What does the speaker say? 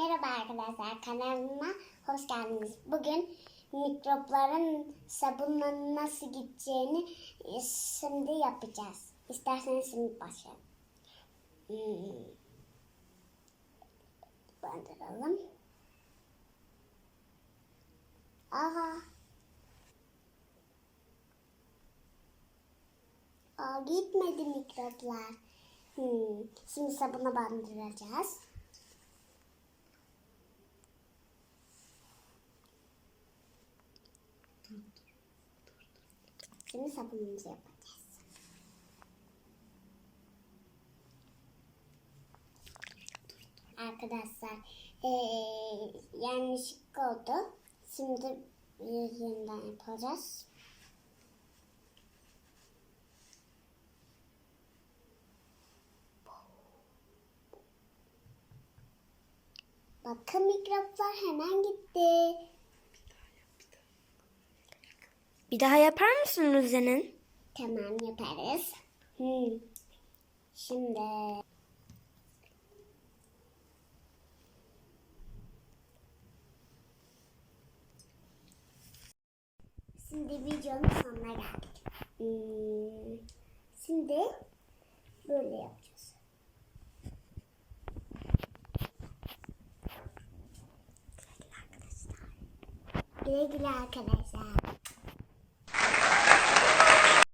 Merhaba arkadaşlar kanalıma hoş geldiniz. Bugün mikropların sabunla nasıl gideceğini e, şimdi yapacağız. İsterseniz şimdi başlayalım. Hmm. Bandıralım. Aha. Aa, gitmedi mikroplar. Hmm. Şimdi sabuna bandıracağız. Şimdi sabunumuzu yapacağız. Arkadaşlar eee yanlışlık oldu. Şimdi yeniden yapacağız. Bakın mikroplar hemen gitti. Bir daha yapar mısın Ruze'nin? Tamam yaparız. Hmm. Şimdi Şimdi videonun sonuna geldik. Hmm. Şimdi böyle yapacağız. Güle güle arkadaşlar. Güle güle arkadaşlar.